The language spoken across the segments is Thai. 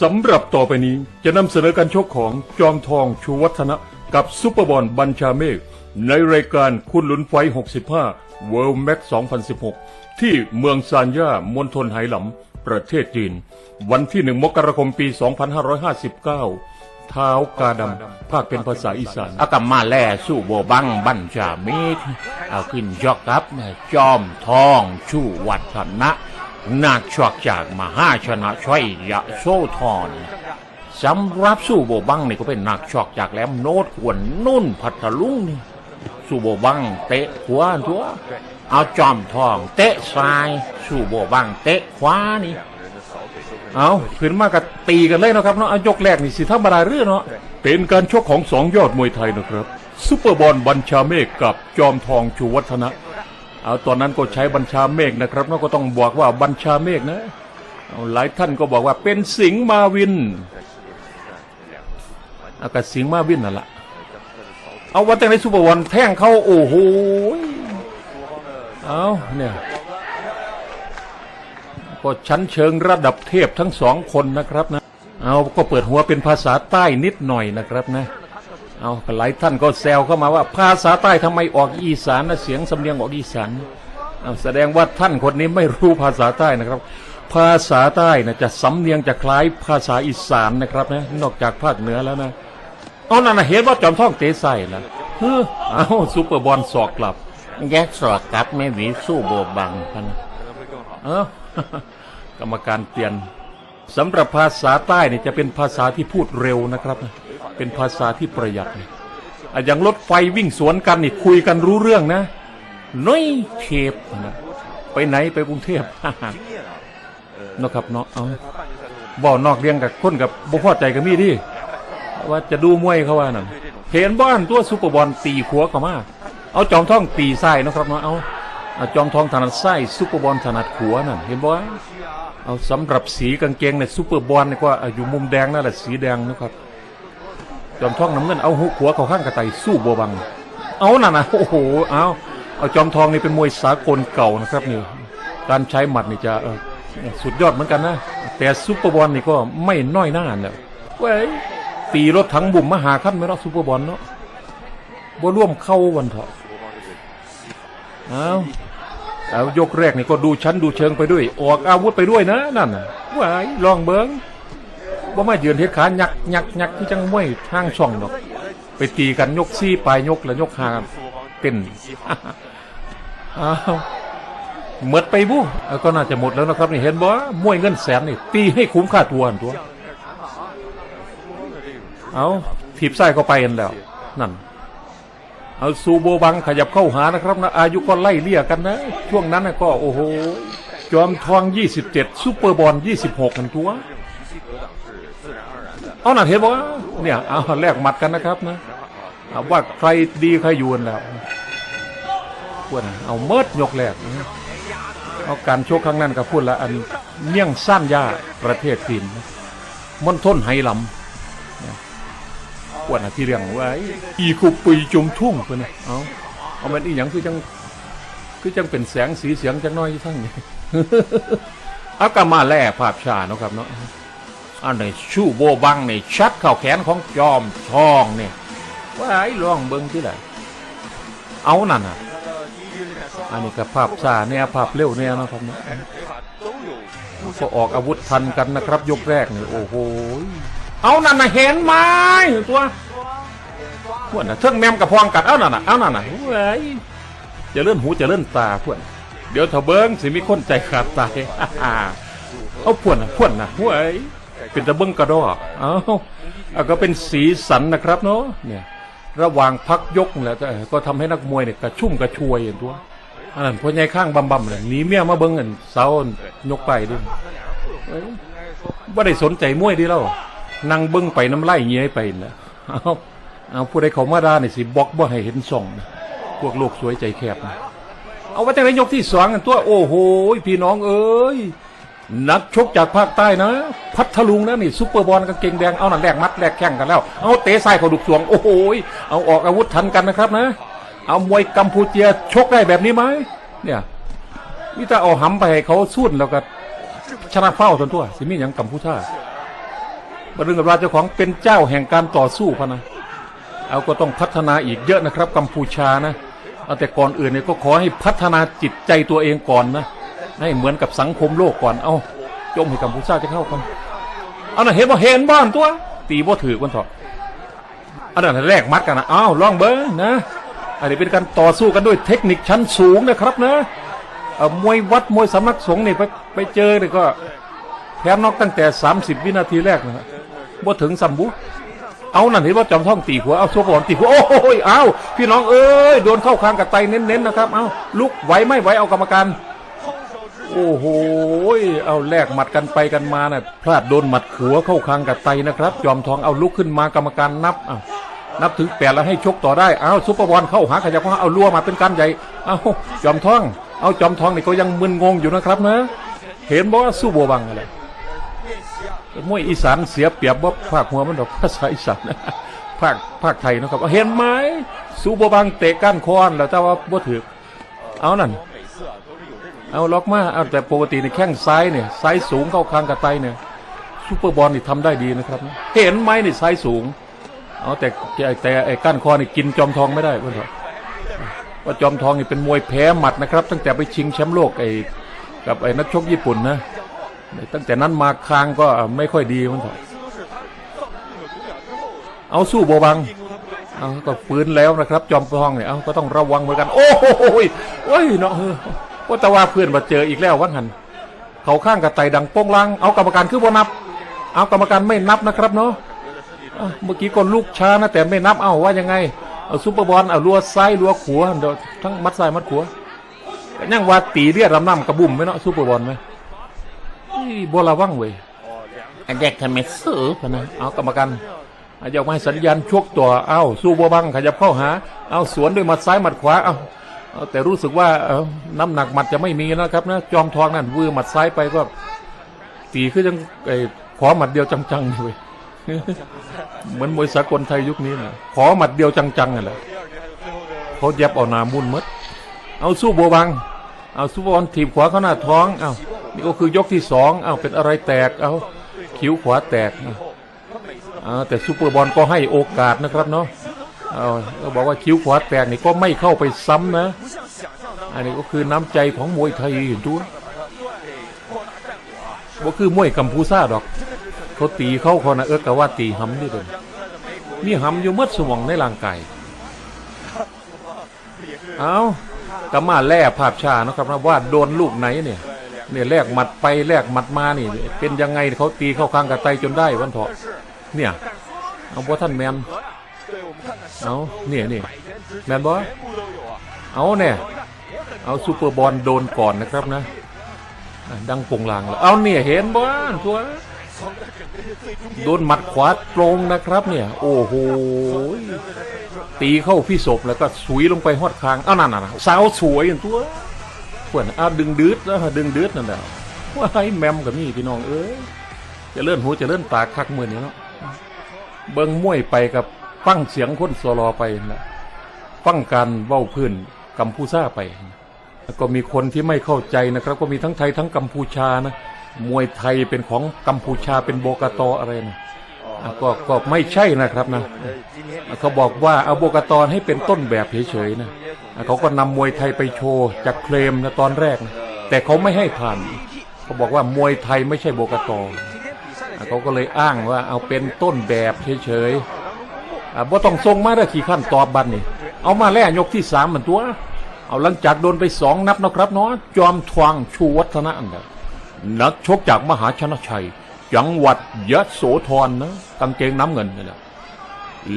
สำหรับต่อไปนี้จะนำเสนอการชกของจอมทองชูวัฒนะ กับซุปเปอร์บอลบัญชาเมฆในรายการคุณหลุนไฟ 65 World Max 2016 ที่เมืองซานย่ามณฑลไหหลำ ประเทศจีน วันที่ 1 มกราคมปี 2559 เท้ากาดำภาคเป็นภาษาอีสาน อากลับมาแล่สู้โบบังบัญชาเมฆเอาขึ้นยอกครับ จอมทองชูวัฒนะ นักชกจากมหาชนะชัยยะโสธรสำหรับสู้โบบังนี่ก็เป็นนักชกจากแหลมโนดขวนนุ่นพัทลุงนี่สู้โบบังเตะขวาตัวเอาจอมทอง เตะซ้ายสู้โบบังเตะขวานี่เอาขึ้นมากับตีกันเลยนะครับเนาะยกแรกนี่สิธรรมดาเรื่องเนาะเป็นการชกของสองยอดมวยไทยนะครับซุปเปอร์บอลบัญชาเมฆกับจอมทองชูวัฒนะ เอาตอนนั้นก็ใช้บัญชาเมฆนะครับเนาก็ต้องบอกว่าบัญชาเมฆนะหลายท่านก็บอกว่าเป็นสิงมาวินเอากับสิงมาวินนั่นแหละเอาวันแต่งในซุปเปอร์บอลแท่งเข้าโอ้โหเอาเนี่ยก็ชั้นเชิงระดับเทพทั้งสองคนนะครับนะ เอาก็เปิดหัวเป็นภาษาใต้นิดหน่อยนะครับนะ เอาหลายท่านก็แซวเข้ามาว่า ภาษาใต้ทำไมออกอีสานนะเสียงสำเนียงออกอีสานเอาแสดงว่าท่านคนนี้ไม่รู้ภาษาใต้นะครับ ภาษาใต้นะจะสำเนียงจะคล้ายภาษาอีสานนะครับนะนอกจากภาคเหนือแล้วนะเอานั่นนะเห็นว่าจอมท่องเตะใส่ละเฮ้อเอาซุปเปอร์บอลสอกกลับ แยกสอดกลับไม่หวีสู้โบบังพันเออกรรมการเปลี่ยนสำหรับภาษาใต้เนี่ยจะเป็นภาษาที่พูดเร็วนะครับ เป็นภาษาที่ประหยัดอะอย่างรถไฟวิ่งสวนกันนี่คุยกันรู้เรื่องนะน้อยเทปนะไปไหนไปกรุงเทพเนาะครับเนาะเอาบ่อนอกเรียงกับคนกับบ่พอใจกับมีที่ว่าจะดูมวยเขาว่านั่นเห็นบ้านตัวซุปเปอร์บอลตีขัวเขามาเอาจอมท่องตีไส้นะครับเนาะเอาอาจอมทองถนัดไส้ซุปเปอร์บอลถนัดขัวนั่นเห็นบ่เอาสำหรับสีกางเกงในซุปเปอร์บอลเนี่ยก็อะอยู่มุมแดงนั่นแหละสีแดงนะครับ จอมทองน้ำเงินเอาหุขัวเข้าข้างกระต่ายสู้บัวบัง เอานั่นนะโอ้โหเอาเอาจอมทองนี่เป็นมวยสากลเก่านะครับนี่การใช้หมัดนี่จะสุดยอดเหมือนกันนะแต่ซุปเปอร์บอลนี่ก็ไม่น้อยหน้าเนี่ยเว้ยตีรถถังบุ่มมหาขั้นไม่รอซุปเปอร์บอลเนาะบ่ร่วมเข้าวันเถอะเอาเอายกแรกนี่ก็ดูชั้นดูเชิงไปด้วย ออกอาวุธไปด้วยนะนั่นน่ะว้ายลองเบิ้ง บ่ามายืนเฮ็ดขายักยักยักที่จังมวยทางช่องดอก ไปตีกันยกซี่ปลายยกแล้วยกหาเต้นอ้าวหมดไปบู้ก็น่าจะหมดแล้วนะครับนี่เห็นบ่มวยเงินแสนนี่ ตีให้คุ้มค่าตัวตัว เอาถีบไส้เข้าไปกันแล้ว นั่น เอาซูโบบังขยับเข้าหานะครับนะอายุก็ไล่เลี่ยกันนะ ช่วงนั้นก็โอ้โหจอมทอง 27ซูเปอร์บอล 26 กันตัว เอาหน่ะเห็นบ่เนี่ยเอาแลกหมัดกันนะครับนะว่าใครดีใครยู่กันแล้วพวกนเอาเมิดยกแรกเอาการโชคครั้งนั้นก็พูดละอันเมี่ยงสั้นยาประเทศจีนมณฑลไหหลำเนี่ยพวกนะที่เรียงไว้อีคุปุยจุมทุ่งเพื่อนะเอาเอามันอีหยังคือจังคือจังเป็นแสงสีเสียงจังน้อยทั้งนี้เอากามาแล่ภาพชาเนาะครับเนาะ อันนี้ชูโบบังนี่ชัดเข้าแขนของจอมทองเนี่ยว่าไอ้ลองเบิ้งที่ไหนเอานั่นน่ะอันนี้ก็ภาพซาเนี่ยภาพเร็วเนี่ยนะครับเนะก็ออกอาวุธทันกันนะครับ ยกแรกนี่โอ้โหเอานั่นนะเห็นไหมตัวพวกน่ะเทิงแมมกับพองกัดเอานั่นน่ะเอานั่นน่ะเว้ยจะเลื่อนหูจะเลื่อนตาพวกเดี๋ยวถ้าเบิ้งสิมีคนใจขาดตายเอาพวนน่ะพวนน่ะเว้ย เป็นตะเบิ้งกระดอกเอาเอาก็เป็นสีสันนะครับเนาะเนี่ยระหว่างพักยกแหละแต่ก็ทำให้นักมวยเนี่ยกระชุ่มกระชวยอย่างตัวอันนั้นพอใหญ่ข้างบำบำเลยหนีเมียมาเบิ้งกันเสายกไปดิว่าได้สนใจมวยดีแล้วนั่งเบิ้งไปน้ำไล่เงี้ยไปนะเอาเอาผู้ใดเขามาด่าเนี่ยสิบล็อกบ่ให้เห็นส่องนะพวกโลกสวยใจแคบนะเอาไว้แต่ในยกที่สองกันตัวโอ้โหพี่น้องเอ้ย นักชกจากภาคใต้นะ พัทลุงนะนี่ซุปเปอร์บอลกางเกงแดงเอาหนันแรกมัดแรกแข่งกันแล้ว เอาเตะซ้ายเขาดุกสวง โอ้โหยเอาออกอาวุธทันกันนะครับนะ เอามวยกัมพูเชียชกได้แบบนี้ไหมเนี่ยนี่ถ้าเอาหำไปให้เขาสู้นแล้วก็ชนะเฝ้าทนทั่วสิมีอย่างกัมพูชาบรึงกับราชเจ้าของเป็นเจ้าแห่งการต่อสู้พะนะ เอาก็ต้องพัฒนาอีกเยอะนะครับ กัมพูชานะเอาแต่ก่อนอื่นเนี่ยก็ขอให้พัฒนาจิตใจตัวเองก่อนนะ ให้เหมือนกับสังคมโลกก่อนเอาจมให้กัมพูชาจะเข้ากันอาน่ะเห็นว่าเห็นบ้านตัว ตีบ่ถือกันเถอะอันนั้นแรกมัดกันนะอ้าวลองเบิ้งนะ อันนี้เป็นการต่อสู้กันด้วยเทคนิคชั้นสูงนะครับนะมวยวัดมวยสำนักสงฆ์นี่ไปไปเจอเนี่ยก็แพ้นอกตั้งแต่ 30 วินาทีแรกนะฮะบ่ถึงสัมบุเอานั่นเห็นว่าจอมท่องตีหัวเอาโซบอนตีหัวโอ้ยเอาพี่น้องเอ้ยโดนเข้าคางกับไตเน้นๆนะครับเอาลุกไหวไม่ไหวเอากรรมการ โอ้โห เอาแลกหมัดกันไปกันมาน่ะพลาดโดนหมัดขัวเข้าคางกับไตนะครับ จอมทองเอาลุกขึ้นมากรรมการนับนับถึงแปดแล้วให้ชกต่อได้ เอาซุปเปอร์บอลเข้าหาขยับเข้าเอาลัวมาเป็นการใหญ่ เอาจอมทอง เอาจอมทองนี่ก็ยังมึนงงอยู่นะครับนะ เห็นบ่ว่าสู้บัวบังอะไรมวยอีสานเสียเปรียบว่าภาคหัวมันดอกภาษาอีสานภาคภาคไทยนะครับ เห็นไหมสู้บัวบังเตะก้านคอนแล้วแต่ว่าบ่ถือเอานั่น เอาล็อกมาเอาแต่ปกติในแข้งซ้ายเนี่ยซ้ายสูงเข้าคางกระไตเนี่ยซูเปอร์บอลนี่ทำได้ดีนะครับ เห็นไหมนี่ซ้ายสูงเอาแต่แต่ไอ้ก้านคอนี่กินจอมทองไม่ได้เพื่อนครับว่าจอมทองนี่เป็นมวยแพ้หมัดนะครับ ตั้งแต่ไปชิงแชมป์โลกไอ้กับไอ้นักชกญี่ปุ่นนะตั้งแต่นั้นมาคางก็ไม่ค่อยดีมันเถอะเอาสู้โบบัง เอาก็ฟื้นแล้วนะครับ จอมทองเนี่ยเอาก็ต้องระวังเหมือนกัน โอ้โหโอ้ยเนาะ ว่าแต่ว่าเพื่อนมาเจออีกแล้ววังหันเขาข้างกับไตดังโป้งลัง เอากรรมการคือบ่นับ เอากรรมการไม่นับนะครับเนาะเมื่อกี้ก็ลูกช้านะแต่ไม่นับ เอาว่ายังไง เอาซุปเปอร์บอลเอาลัวซ้ายลัวขวาเดี๋ยวทั้งมัดซ้ายมัดขวาแต่ยังว่าตีเรียดลำน้ำกระบุ่มไหมเนาะซุปเปอร์บอลไหมบัวระวังเว้ยอันแรกทำไมซื้อพนะเอากรรมการอาจจะมาให้สัญญาณชกตัว เอาสู้บัวบังขยับเข้าหา เอาสวนด้วยมัดซ้ายมัดขวา เอาเอา แต่รู้สึกว่าน้ำหนักหมัดจะไม่มีนะครับนะจอมทองนั่นวือหมัดซ้ายไปก็ตีขึ้นยังไอขอหมัดเดียวจังๆเลยเหมือนมวยสากลไทยยุคนี้นะขอหมัดเดียวจังๆนั่นแหละเขาเย็บเอานามุ่นมด เอาสู้บัวบัง เอาสู้บอลถีบขวาเข้าหน้าท้องเอานี่ก็คือยกที่สองเอาเป็นอะไรแตกเอาคิ้วขวาแตกนะเอาแต่ซูเปอร์บอลก็ให้โอกาสนะครับเนาะ เอาก็บอกว่าคิ้วขวาแตกนี่ก็ไม่เข้าไปซ้ำนะ อันนี้ก็คือน้ำใจของมวยไทยอยู่ตัวว่าคือมวยกัมพูชาดอก เขาตีเข้าคนนะเออกะว่าตีหำนี่เลยมีหำอยู่มัดสมองในร่างกายเอากำมาแล่ภาพชานะครับนะว่าโดนลูกไหนเนี่ยเนี่ยแลกหมัดไปแลกหมัดมานี่ เป็นยังไงเขาตีเข้าข้างกระไตจนได้วันเถาะเนี่ยเอาบ่ท่านแมน เอาเนี่ยนี่แมนบอเอาเนี่ยเอาซูเปอร์บอลโดนก่อนนะครับนะ ดังปงลางแล้วเอาเนี่ยเห็นบ้านทัวโดนหมัดขวาตรงนะครับเนี่ย โอ้โหตีเข้าพี่ศพแล้วก็สุยลงไปหอดคางเอานั่นน่ะสาวสวยอย่างตัวเพื่อนอ้าดึงดืดแล้วดึงดืดนั่นแหละว่าไอ้แมมกับนี่พี่น้องเอ้ยจะเลื่อนหูจะเลื่อนตาคักมือนี้เนาะเบิ้งมวยไปกับ ฟังเสียงคนสลอไปนะฟังการเว้าพื้นกัมพูชาไปแล้วก็มีคนที่ไม่เข้าใจนะครับ ก็มีทั้งไทยทั้งกัมพูชานะมวยไทยเป็นของกัมพูชาเป็นโบกาตออะไรนะก็ก็ไม่ใช่นะครับนะเขาบอกว่าเอาโบกาตอให้เป็นต้นแบบเฉยๆนะเขาก็นำมวยไทยไปโชว์จากเคลมนะตอนแรกนะแต่เขาไม่ให้ผ่านเขาบอกว่ามวยไทยไม่ใช่โบกาตอเขาก็เลยอ้างว่าเอาเป็นต้นแบบเฉยๆ อะบ่ต้องทรงมาได้ขี่ขั้นตอบบันนี่ เอามาแล่ยกที่สามเหมือนตัว เอาหลังจากโดนไปสองนับนะครับเนาะจอมทวงชูวัฒนะอันเดนักชกจากมหาชนะชัย จังหวัดยะโสธรนะกางเกงน้ำเงินนี่แหละ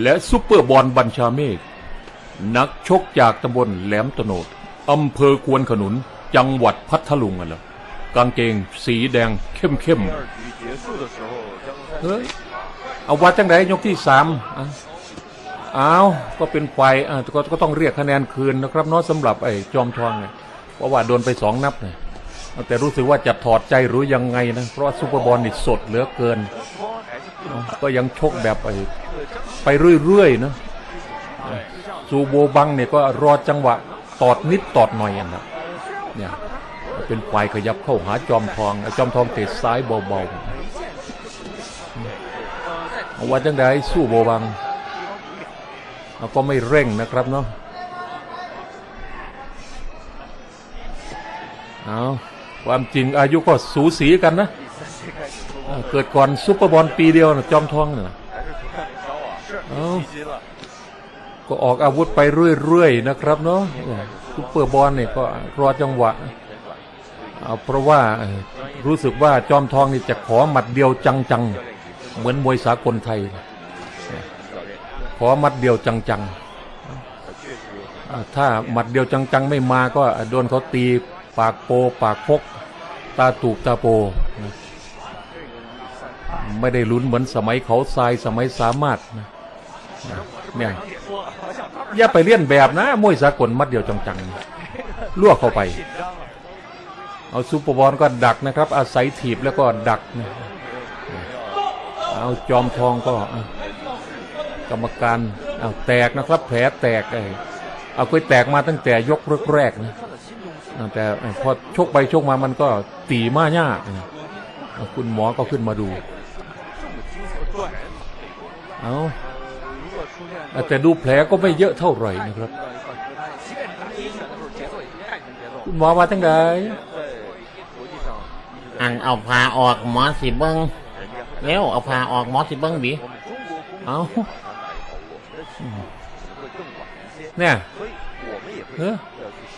และซุปเปอร์บอลบัญชาเมฆนักชกจากตำบลแหลมตโนดอำเภอควนขนุน จังหวัดพัทลุงกันละกางเกงสีแดงเข้มเข้มๆเฮ้ย เอาวัดจังไดยกที่สาม อ้าวก็เป็นไฟอ่าก็ก็ต้องเรียกคะแนนคืนนะครับเนาะสำหรับไอ้จอมทองเนี่ยเพราะว่าโดนไปสองนับเนี่ยแต่รู้สึกว่าจะถอดใจหรือยังไงนะ เพราะว่าซุปเปอร์บอลนี่สดเหลือเกิน ก็ยังชกแบบไอ้ไปเรื่อยๆนะซูโบบังเนี่ยก็รอจังหวะตอดนิดตอดหน่อยอันนะเนี่ยเป็นควายขยับเข้าหาจอมทองไอ้จอมทองเตะซ้ายเบาๆว่าจังไดสู้โบวัง เอาก็ไม่เร่งนะครับเนาะเอาความจริงอายุก็สูสีกันนะเเกิดก่อนซุปเปอร์บอลปีเดียวนะจอมทองนะก็ออกอาวุธไปเรื่อยๆนะครับเนาะซุปเปอร์บอลเนี่ยก็รอจังหวะเอาเพราะว่ารู้สึกว่าจอมทองนี่จะขอหมัดเดียวจังๆ เหมือนมวยสากลไทย ขอมัดเดียวจังๆถ้าหมัดเดียวจังๆ ไม่มาก็โดนเขาตีปากโปปากพก ตาตูกตาโป ไม่ได้ลุ้นเหมือนสมัยเขาทรายสมัยสามารถนะเนี่ยอย่าไปเลี่ยนแบบนะมวยสากลมัดเดียวจังๆลวกเข้าไป เอาซูเปอร์บอลก็ดักนะครับ อาศัยถีบแล้วก็ดัก เอาจอมทองก็ กรรมการเอาแตกนะครับ แผลแตกไอ้เอาเคยแตกมาตั้งแต่ยกแรกๆนะแต่พอชกไปชกมามันก็ตีมากยานะเอาคุณหมอก็ขึ้นมาดู เอาแต่ดูแผลก็ไม่เยอะเท่าไหร่นะครับ คุณหมอมาตั้งแต่อันเอาพาออกหมอสิเบิงแล้วเอาพาออกหมอสิเบิงบีเอา เนี่ยเออ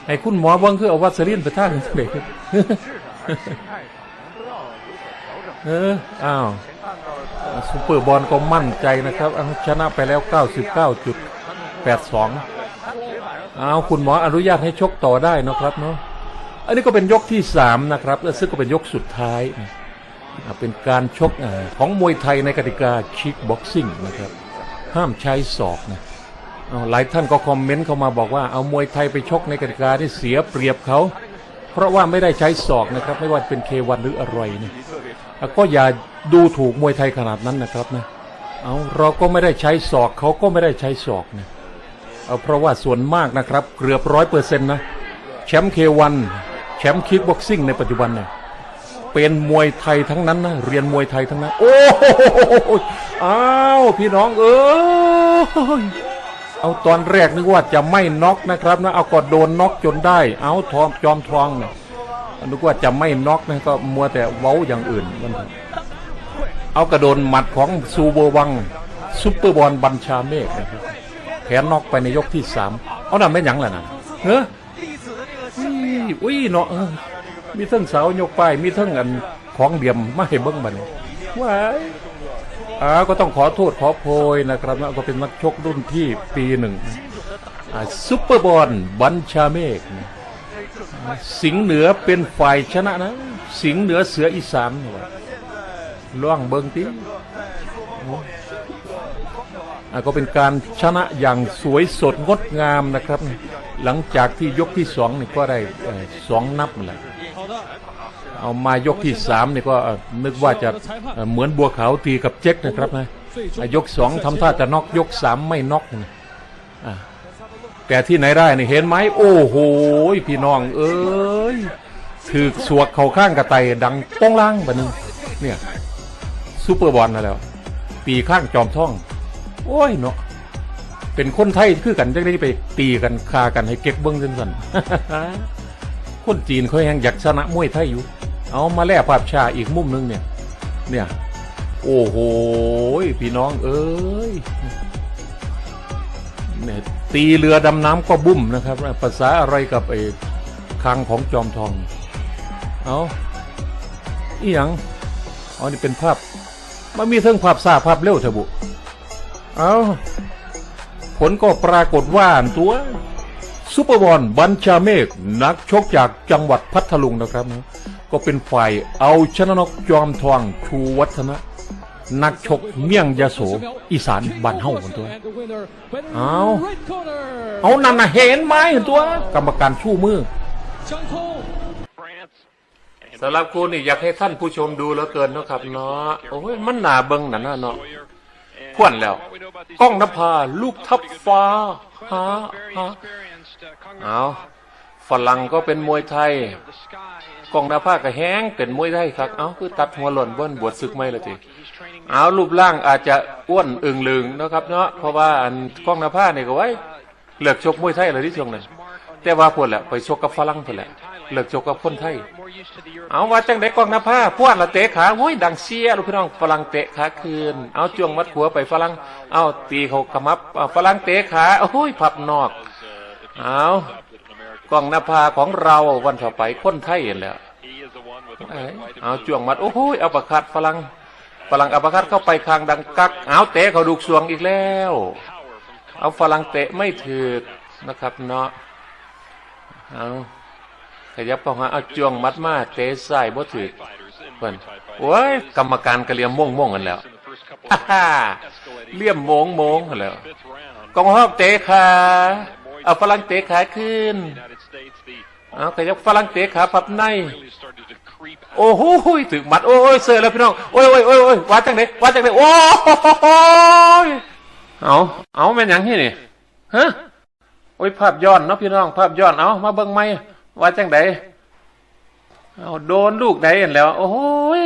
ให้คุณหมอบังคือเอาวัสลินไปท่ากันเด็กเอออ้าวซูเปอร์บอลก็มั่นใจนะครับเอาชนะไปแล้ว 99.82เอาคุณหมออนุญาตให้ชกต่อได้นะครับเนาะอันนี้ก็เป็นยกที่สามนะครับ และซึ่งก็เป็นยกสุดท้ายเป็นการชกของมวยไทยในกติกาคิกบ็อกซิ่งนะครับ ห้ามใช้ศอกนะ หลายท่านก็คอมเมนต์เข้ามาบอกว่าเอามวยไทยไปชกในกติกาที่เสียเปรียบเขาเพราะว่าไม่ได้ใช้ศอกนะครับ ไม่ว่าเป็นเควันหรืออะไรนะอะก็อย่าดูถูกมวยไทยขนาดนั้นนะครับนะเอาเราก็ไม่ได้ใช้ศอกเขาก็ไม่ได้ใช้ศอกนะเอาเพราะว่าส่วนมากนะครับเกือบร้อยเปอร์เซ็นต์นะแชมป์เควันแชมป์คิกบ็อกซิ่งในปัจจุบันเนี่ยเป็นมวยไทยทั้งนั้นนะเรียนมวยไทยทั้งนั้น โอ้โหอ้าวพี่น้องเอ้ย เอาตอนแรกนึกว่าจะไม่น็อกนะครับนะเอาก็โดนน็อกจนได้ เอาทองจอมทองเนี่ยนึกว่าจะไม่น็อกนะก็มัวแต่เว้าอย่างอื่นมันเอากระโดนหมัดของซูเบอร์วังซุปเปอร์บอลบัญชาเมฆนะครับแขนน็อกไปในยกที่สามเอานั่นไม่หยังแล่ะนะเฮ้ออุ้ยเนาะมีทั้งสาวยกป้ายมีทั้งอันของเดียมไม่ให้เบิ้งบัดนว้าย อ่าก็ต้องขอโทษขอโพยนะครับนะก็เป็นนักชกรุ่นที่ปีหนึ่งอ่าซุปเปอร์บอลบัญชาเมฆนะสิงห์เหนือเป็นฝ่ายชนะนะ สิงห์เหนือเสืออีสานวะล่องเบิงตีอ่าก็เป็นการชนะอย่างสวยสดงดงามนะครับ หลังจากที่ยกที่สองนี่ก็ได้สองนับแหละ เอามายกที่สามนี่ก็นึกว่าจะเหมือนบัวขาวตีกับเจ๊กนะครับนะยกสองทำท่าจะน็อกยกสามไม่น็อกนะแต่ที่ไหนได้นี่เห็นไหมโอ้โหพี่น้องเอ้ยถือสวกเข่าข้างกระไตดังโป้งล่างแบบนึงเนี่ยซูเปอร์บอลนั่นแล้ว ปีข้างจอมท่อง โอ้ยเนาะเป็นคนไทยคือกันจะได้ไปตีกันคากันให้เก็กเบิ้งสันสันคนจีนเขายังอยากชนะมวยไทยอยู่ เอามาแล่ภาพชาอีกมุมหนึงเนี่ย เนี่ย โอ้โหพี่น้องเอ้ยเนี่ยตีเรือดำน้ำก็บุ้มนะครับ ภาษาอะไรกับไอ้คางของจอมทอง เอาอีหยังอ๋อนี่เป็นภาพ มันมีเทั้งภาพซาภาพเร็วเถอะบุ เอาผลก็ปรากฏว่าตัวซูเปอร์บอลบัญชาเมฆนักชกจากจังหวัดพัทลุงนะครับ ก็เป็นฝ่ายเอาชนะนกจอมทองชูวัฒนะ นักชกเมี่ยงยโสอีสานบ้านเฮาคนตัว เอาเอานั่นนะเห็นไหมเห็นตัว กรรมการชูมือสำหรับคุณนี่อยากให้ท่านผู้ชมดูแล้วเกินนะครับเนาะโอ้ยมันหนาเบิงนั่นน่ะเนาะพวนแล้วก้องนภาลูกทับฟ้าฮะฮะเอาฝรั่งก็เป็นมวยไทย กองหน้าผ้าก็แห้งเป็นมวยไทยครับเอาคือตัดหัวหล่นเบิ้นบวชศึกไม่ละทีเอารูปร่างอาจจะอ้วนอึงลึงนะครับเนาะเพราะว่าอันกองหน้าผ้าเนี่ยก็ไว้เลิกชกมวยไทยอะไรที่ช่วงนั้นแต่ว่าพวกแหละไปชกกับฝรั่งพวกแหละเลิกชกกับคนไทย เอาว่าจังไดกองหน้าผ้าพวดละเตะขาโอ้ยดังเสียลูกพี่น้องฝรั่งเตะขาคืน เอาจ้วงมัดหัวไปฝรั่งเอาตีเขากระมับฝรั่งเตะขาโอ้ยพับนอก เอา กองหน้าผาของเราวันต่อไปคนไทยเห็นแหล้วเอ้ยเอาจ้วงมัดโอ้โหเอาประคัดฝรั่งฝรั่งเอาประคัดเข้าไปคางดังกักเอาเตะเขาดูกสวงอีกแล้ว เอาฝรั่งเตะไม่ถือนะครับเนาะเอาขยับเข้าหาเอาจ้วงมัดมาเตะใส่บ่ถือเพิ่นโอ้ยกรรมการกระเลียมม่วงม่วงๆกันแล้วฮ่าฮ่าเลี่ยมโมงโมงกันแล้วกองห้องเตะขาเอาฝรั่งเตะขาขึ้น เอาขยับฝรั่งเตะขาพับใน โอ้โหถึงหมัด โอ้ยเสือแล้วพี่น้องโอ้ยโอ้ยโอ้ยโอ้ยวัดจังไหนวัดจังไหนโอ้ยเอาเอาแม่นหยังที่นี่ฮะโอ้ยภาพย้อนเนาะพี่น้อง ภาพย้อนเอามาเบิ่งไหมวัดจังไหนเอาโดนลูกใดเห็นแล้ว โอ้ย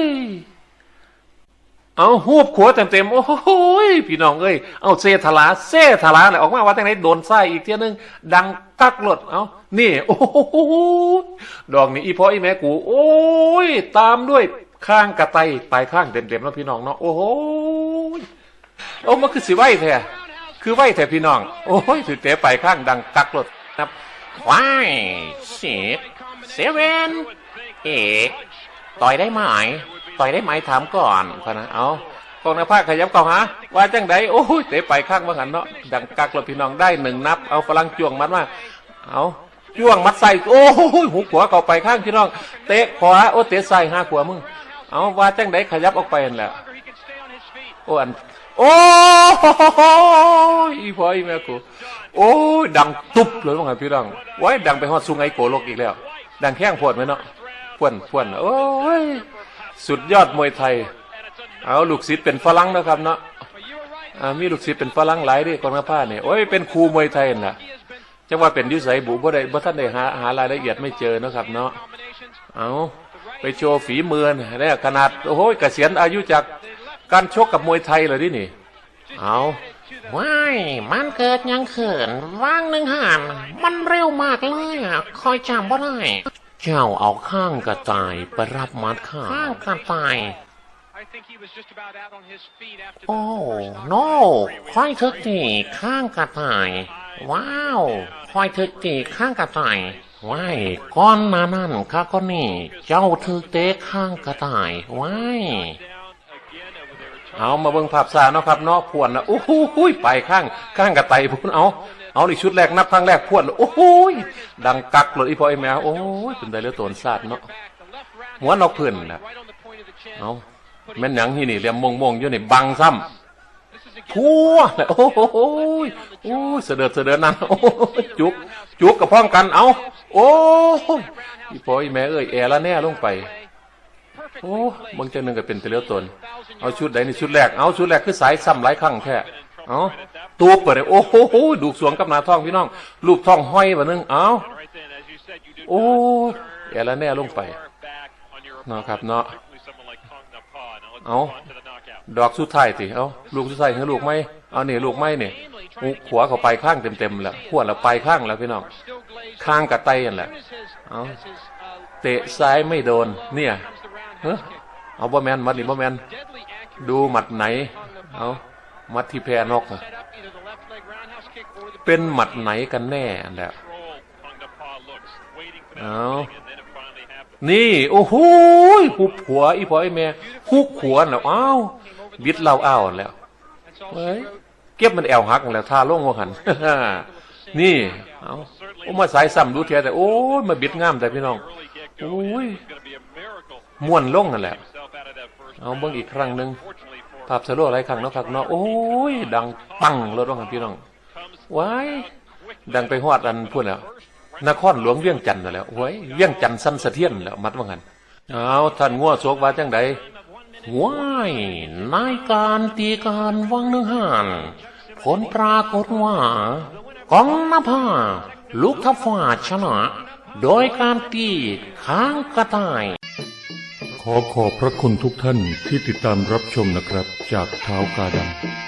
เอาหูบขัวเต็มเต็มๆโอ้โหยพี่น้องเอ้ย เอาเซทลาเซทลาเลยออกมาว่าตั้งไหนโดนไส้อีกเที่ยนึง ดังกักหลดเอานี่ โอ้โหดอกนี้อีพ่ออีแม่กู โอ้ย ตามด้วยข้างกระไตปลายข้างเต็มๆแล้วพี่น้องเนาะ โอ้โหยโอ้มันคือสิไหวแท้คือไหวแท้พี่น้อง โอ้ยถือเตะปลายข้างดังกักหลดครับว้ายสิบเซเว่นเอกต่อยได้ไหม ต่อยได้ไหมถามก่อนพะนะเอากองหน้าภาคขยับเข้าหาว่าจังไดโอ้ยเตะไปข้างว่าหันเนาะดังกักแล้วพี่น้องได้หนึ่งนับ เอาฝรั่งจ้วงมัดมาเอาจ้วงมัดใส่โอ้ยหูขวาเข้าไปข้างพี่น้อง เตะขวาโอ้เตะใส่ห้าขวามึงเอาว่าจังไดขยับออกไปนั่นแหละโอ้อันโอ้ยอีพ่ออีแม่กูโอ้ดังตุบเลยว่าไงพี่น้องไว้ดังไปฮอดซุงไอโกโลกอีกแล้ว ดังแข้งพวดไหมเนาะพวนพวนโอ้ย สุดยอดมวยไทย เอาลูกศิษย์เป็นฝรั่งนะครับเนาะอ่ามีลูกศิษย์เป็นฝรั่งหลายดิกองกระพ้าเนี่ยโอ้ยเป็นครูมวยไทยน่ะจังว่าเป็นยุสัยบุบ่ได้บ่ท่านได้หาหารายละเอียดไม่เจอเนาะครับเนาะเอาไปโชว์ฝีมือนะเนี่ยขนาดโอ้โหเกษียณอายุจากการชกกับมวยไทยเลยดินี่ เอาว้ายมันเกิดยังเขินว่างหนึ่งหันมันเร็วมากเลยอะคอยจำบ่ได้ เจ้าเอาข้างกระต่ายไปรับมัดข้างข้างกระต่ายโอ้โนคอยทึกตีข้างกระต่าย ว้าวคอยทึกตีข้างกระต่ายว้ายก้อนหนานั่นข้าก็นี่ เจ้าทึกเตะข้างกระต่ายว้ายเอามาเบิ่งภาพซาเนาะครับเนาะพวนนะโอ้โหไปข้างข้างกระไตพุ่นเอา เอาในชุดแรกนับครั้งแรกพวนโอ้โหดังกักเลยอีพอไอแมวโอ้ยเป็นไดเลือดตนซาดเนาะหัวนอกเพื่อนนะเอาแม่นหยังที่นี่เรียมมงมงอยู่ในบังซ้ำทั่วเลยโอ้โหโอ้ยเสด็จเสด็จนั่นโอ้ยจุกจุกกับพ้องกันเอาโอ้ยอีพอไอแม่เอ้ยแอร์ละแน่ลงไปโอ้บางจ้าหนึ่งก็เป็นแต่เลือดตน เอาชุดใดในชุดแรก เอาชุดแรกคือสายซ้ำหลายครั้งแท้เอา ตูบไปเลยโอ้โหดูสวงกับนาท้องพี่น้องรูปท้องห้อยมานึงเอ้าโอ้ยแอละแน่ลงไปเนาะครับเนาะเอาดอกสุดท้ายสิเอาลูกสุดท้ายคือลูกไม่เอาเนี่ยลูกไม่เนี่ยหูขวาเขาไปข้างเต็มๆแล้วขวดเราไปข้างแล้วพี่น้องข้างกับไตนั่นแหละเอาเตะซ้ายไม่โดน เนี่ยเฮ้อเอาบ่แมนมัดนี่บ่แมนดูหมัดไหน เอามัดที่แพรนกอะ เป็นหมัดไหนกันแน่อันแหละเอานี่ โอ้โหหุบหัว อีพ่อไอแม่หุบหัวแล้วอ้าวบิดเราอ้าวแล้วเฮ้ยเก็บมันแอวหักแล้วท่าลงหัวหันนี่เอาโอ้มาสายซ้ำดูเทียแต่โอ้ยมาบิดงามแต่พี่น้องโอ้ยม่วนลงนั่นแหละเอาเบิ่งอีกครั้งหนึ่งภาพสโลว์หลายครั้งเนาะครับเนาะโอ้ยดังปังรถว่างันพี่น้อง ว้ายดังไปฮอดอันพูดแล้วนครหลวงเวียงจันทน์แล้วโอ้ยเวียงจันทน์สั้นสะเทียนแล้วมัดว่างันเอาท่านงัวโศกว่าจังใดว้ายนายการตีการวังหนึ่งหันผลปรากฏว่ากองนภาลูกทัพฟาชนะ โดยการตีค้างกระต่าย ขอขอบพระคุณทุกท่านที่ติดตามรับชมนะครับจากเท้ากาดำ